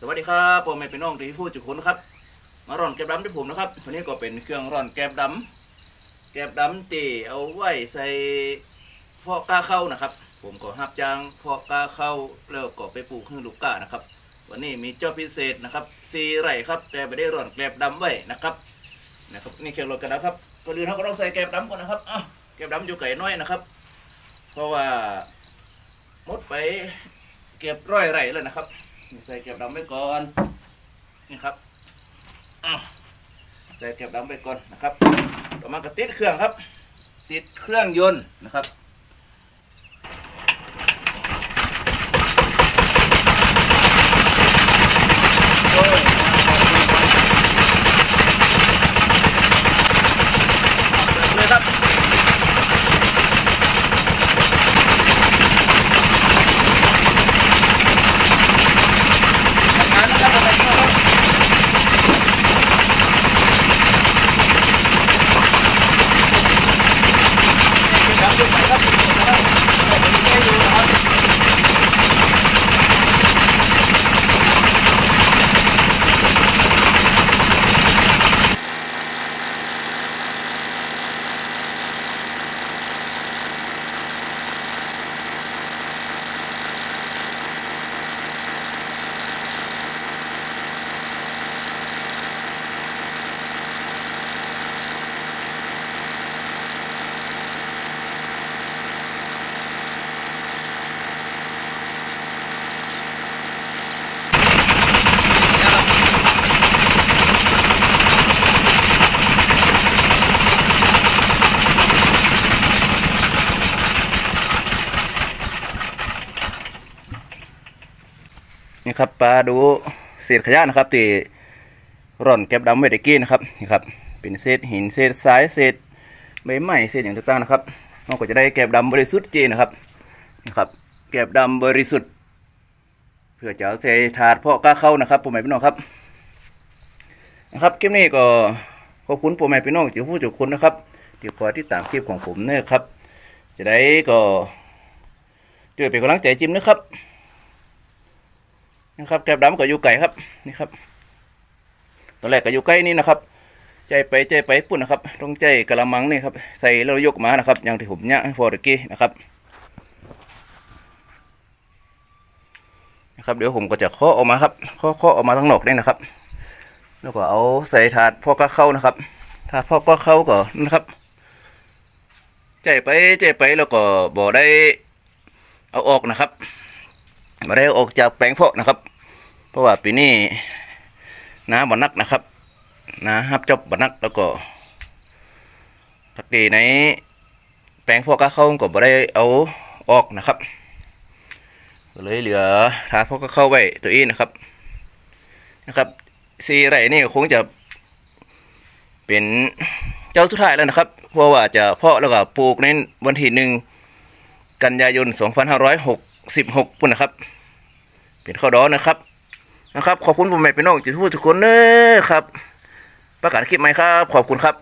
สวัสดีครับผมเป็นน้องที่พูดจุคนครับ มาร่อนแกบดำที่ผมนะครับวันนี้ก็เป็นเครื่องร่อนแกบดำแกบดำที่เอาไว้ใส่พาะกล้าเข้านะครับ ผมก็หับยางพาะกล้าเข้าแล้วก็ไปปลูกขึ้นลูกกานะครับ วันนี้มีเจ้าพิเศษนะครับซีไร่ครับ แต่ไม่ได้ร่อนแกบดำไว้นะครับนะครับนี่เครื่องรถกันนะครับก่อนอื่นเราก็ต้องใส่แกบดำก่อนนะครับอะแกบดำอยู่ไก่น้อยนะครับ เพราะว่ามดไปเก็บร้อยไร่แล้วนะครับ ใส่เก็บดำไว้ก่อนนี่ครับใส่เก็บดำไว้ก่อนนะครับต่อมากระติดเครื่องครับ ติดเครื่องยนต์นะครับ โอ้ยเลยครับ ทำงานนะครับทำงานนะครับครับยกไปครับนะครับแต่ผมไม่ดูนะครับ นี่ครับปลาดูเศษขยะนะครับที่ร่อนเก็บดำไว้ตะกี้นะครับนี่ครับเป็นเศษหินเศษทรายเศษใบไม้เศษอย่างต่างๆนะครับเราก็จะได้เก็บดำบริสุทธิ์จริงนะครับนี่ครับเก็บดำบริสุทธิ์เพื่อจะใส่ถาดเพาะกล้าเข้านะครับผมหมายพี่น้องครับนะครับคลิปนี้ก็ขอบคุณผมหมายพี่น้องที่ผู้จุคนนะครับที่คอยที่ตามคลิปของผมนะครับจะได้ก็ช่วยเป็นกำลังใจจิ้มนะครับ นะครับแกบดำกับอยู่ไก่ครับนี่ครับตอนแรกก็อยู่ใกล้นี่นะครับ ใจไปใจไปปุ่นนะครับต้องใจกระมังนี่ครับใส่แล้วยกมานะครับ อย่างที่ผมเนี่ยให้พอตะกี้นะครับนะครับเดี๋ยวผมก็จะเคาะออกมาครับเคาะเคาะออกมาทั้งหนกนี่นะครับ แล้วก็เอาใส่ถาดพอกระเข้านะครับถาดพอกระเข้าก็นะครับใจไปใจไปแล้วก็บ่ได้เอาออกนะครับ มาได้ออกจากแปลงเพาะนะครับ เพราะว่าปีนี้น้ำบันักนะครับน้ำฮับจบบันักแล้วก็ปกติในแปลงเพาะก็เข้าก็บ่ได้เอาออกนะครับเลยเหลือทาพาะก็เข้าไว้ตัวเองนะครับนะครับสี่ไรนี่คงจะเป็นเจ้าสุดท้ายแล้วนะครับ เพราะว่าจะเพาะแล้วก็ปลูกในวันที่หนึ่งกันยายน สิบหกปุ่นนะครับ เป็นข้าวดอนนะครับนะครับ ขอบคุณผมแม่เป็น้องจิตพูดทุกคนเนอครับ ประกาศคลิปใหม่ครับ ขอบคุณครับ